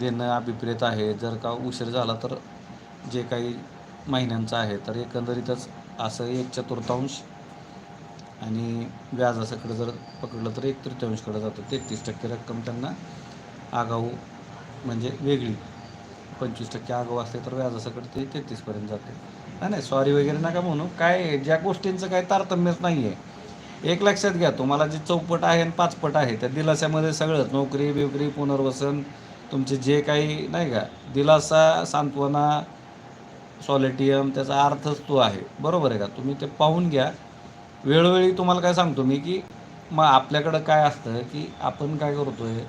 देणं अभिप्रेत आहे. जर का उशीर झाला तर जे काही महिन्यांचं आहे तर एकंदरीतच असं एक चतुर्थांश आणि व्याजासकडे जर पकडलं तर एक तृतीयांशकडे जातं. तेहतीस टक्के रक्कम त्यांना आगाऊ म्हणजे वेगळी. पंचवीस टक्के आगाऊ असते तर व्याजासकडे ते तेहतीसपर्यंत जाते. नाही नाही सॉरी वगैरे नका म्हणू. काय ज्या गोष्टींचं काही तारतम्यच नाही आहे एक लक्षात घ्या तुम्हाला जे चौपट आहे आणि पाचपट आहे त्या दिलाशामध्ये सगळंच. नोकरी बिकरी पुनर्वसन तुमचे जे काही नाही का दिलासा सांत्वना सॉलिटियम त्याचा अर्थच तो आहे. बरोबर आहे का? तुम्ही ते पाहून घ्या. वेळोवेळी तुम्हाला काय सांगतो मी की मग आपल्याकडं काय असतं की आपण काय करतो आहे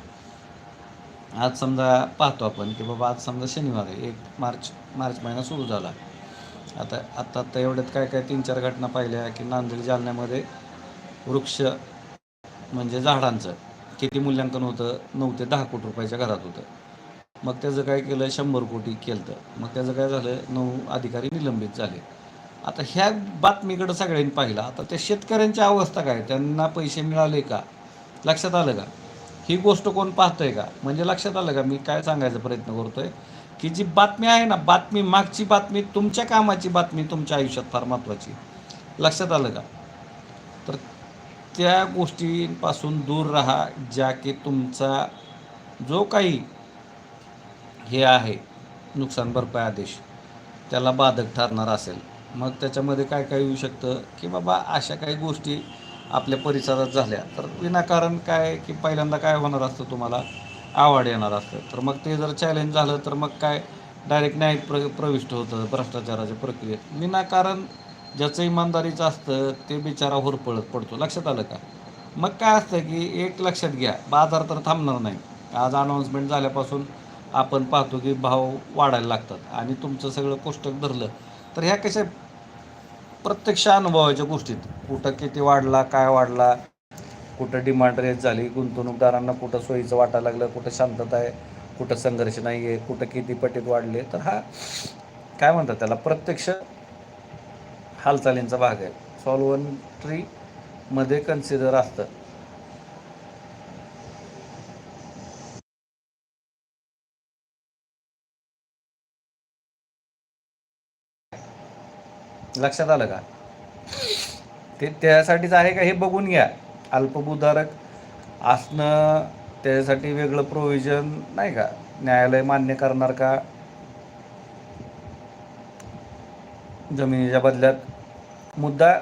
आज समजा पाहतो आपण की बाबा आज समजा शनिवार आहे एक मार्च मार्च महिना सुरू झाला. आता आत्ता आत्ता एवढ्यात काय काय तीन चार घटना पाहिल्या की नांदेड जालन्यामध्ये वृक्ष म्हणजे झाडांचं. किती मूल्यांकन होतं? नऊ ते दहा कोटी रुपयाच्या घरात होतं. मग त्याचं काय केलं? शंभर कोटी केलं मग त्याचं काय झालं? नऊ अधिकारी निलंबित झाले. आता ह्या बातमीकडं सगळ्यांनी पाहिलं. आता त्या शेतकऱ्यांची अवस्था काय? त्यांना पैसे मिळाले का? लक्षात आलं का? ही गोष्ट कोण पाहतंय का? म्हणजे लक्षात आलं का? मी काय सांगायचा प्रयत्न करतोय की जी बातमी आहे ना बातमी मागची बातमी तुमच्या कामाची बातमी तुमच्या आयुष्यात फार महत्त्वाची. लक्षात आलं का? त्या गोष्टींपासून दूर राहा ज्या की तुमचा जो काही हे आहे नुकसान भरपाई आदेश त्याला बाधक ठरणार असेल. मग त्याच्यामध्ये काय काय येऊ शकतं? की बाबा अशा काही गोष्टी आपल्या परिसरात झाल्या तर विनाकारण काय की पहिल्यांदा काय होणार असतं तुम्हाला? आवड येणार असतं. तर मग ते जर चॅलेंज झालं तर मग काय? डायरेक्ट न्यायिक प्र प्रविष्ट होतं भ्रष्टाचाराच्या प्रक्रियेत. विनाकारण ज्याचं इमानदारीचं असतं ते बिचारा होरपळत पडतो. लक्षात आलं का? मग काय असतं की एक लक्षात घ्या बाजार तर थांबणार नाही. आज अनाऊन्समेंट झाल्यापासून आपण पाहतो की भाव वाढायला लागतात आणि तुमचं सगळं कोष्टक धरलं. तर ह्या कशा प्रत्यक्ष अनुभवाच्या गोष्टीत? कुठं किती वाढला काय वाढला? कुठं डिमांड रेट झाली गुंतवणूकदारांना कुठं सोयीचं वाटायला लागलं कुठं शांतता आहे कुठं संघर्ष नाही आहे कुठं किती पटीत वाढले? तर हा काय म्हणतात त्याला? प्रत्यक्ष हालचालींचा भाग आहे. सॉल्वंट्रीमध्ये कन्सिडर असतं. लक्षात आलं का? ते त्यासाठीच आहे का हे बघून घ्या. अल्पभूधारक असणं त्याच्यासाठी वेगळं प्रोव्हिजन नाही का? न्यायालय मान्य करणार का? जमिनीच्या बदल्यात. मुद्दा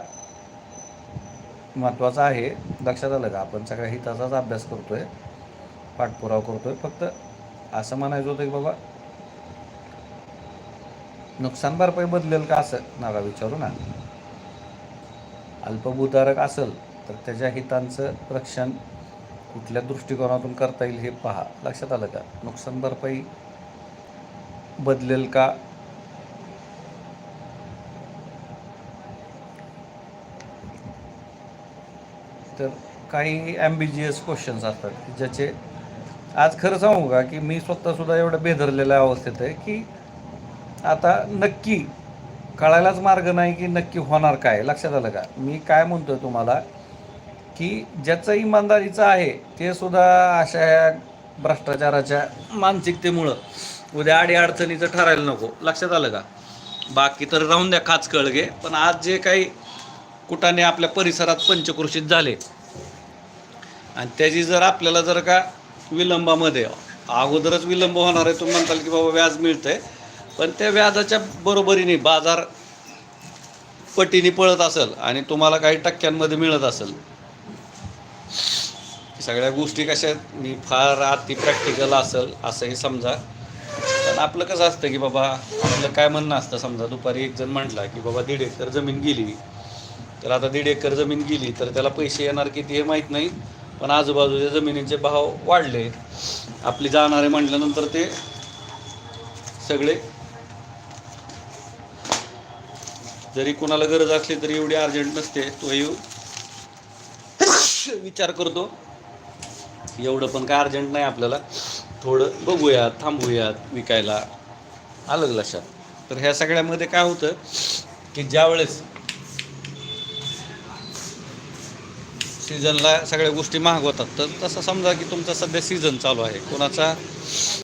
महत्त्वाचा आहे. लक्षात आलं का? आपण सगळ्या हिताचाच अभ्यास करतो आहे पाठपुरावा करतो आहे फक्त असं म्हणायचं होतं की बाबा नुकसान भरपाई बदलेल का असं? नका विचारू ना. अल्पभूधारक असेल तर त्याच्या हितांचं रक्षण कुठल्या दृष्टिकोनातून करता येईल हे पहा. लक्षात आलं का? नुकसान भरपाई बदलेल का? तर काही ॲम्बिजियस क्वेश्चन्स असतात ज्याचे आज खरं सांगू का की मी स्वतःसुद्धा एवढं बेधरलेल्या अवस्थेत आहे की आता नक्की कळायलाच मार्ग नाही की नक्की होणार काय. लक्षात आलं का? मी काय म्हणतोय तुम्हाला की ज्याचं इमानदारीचं आहे ते सुद्धा अशा ह्या भ्रष्टाचाराच्या मानसिकतेमुळं उद्या आडी अडचणीचं ठरायला नको. लक्षात आलं का? बाकी तर राहून द्या खाच कळगे पण आज जे काही कुटाने आपल्या परिसरात पंचकृषीत झाले. आणि त्याची जर आपल्याला जर का विलंबामध्ये अगोदरच विलंब होणार आहे तुम्ही म्हणताल की बाबा व्याज मिळतंय. पण त्या व्याजाच्या बरोबरीने बाजार पटीने पळत असेल आणि तुम्हाला काही टक्क्यांमध्ये मिळत असेल. सगळ्या गोष्टी कशा मी फार अति प्रॅक्टिकल असेल असंही समजा. पण आपलं कसं असतं की बाबा आपलं काय म्हणणं असतं? समजा दुपारी एक जण म्हटला की बाबा दीड एकर जमीन गेली तर आता दीड एकर जमीन गेली तर त्याला पैसे येणार किती हे माहीत नाही पण आजूबाजूच्या जमिनींचे भाव वाढले. आपली जाणारे म्हटल्यानंतर ते सगळे जरी कोणाला गरज असली तरी एवढी अर्जंट नसते तोही विचार करतो. एवढं पण काय अर्जंट नाही आपल्याला. थोडं बघूयात थांबूयात विकायला आलं लक्षात. तर ह्या सगळ्यामध्ये काय होतं की ज्यावेळेस सीझनला सगळ्या गोष्टी महाग होतात. तर तसं समजा की तुमचा सध्या सीझन चालू आहे. कोणाचा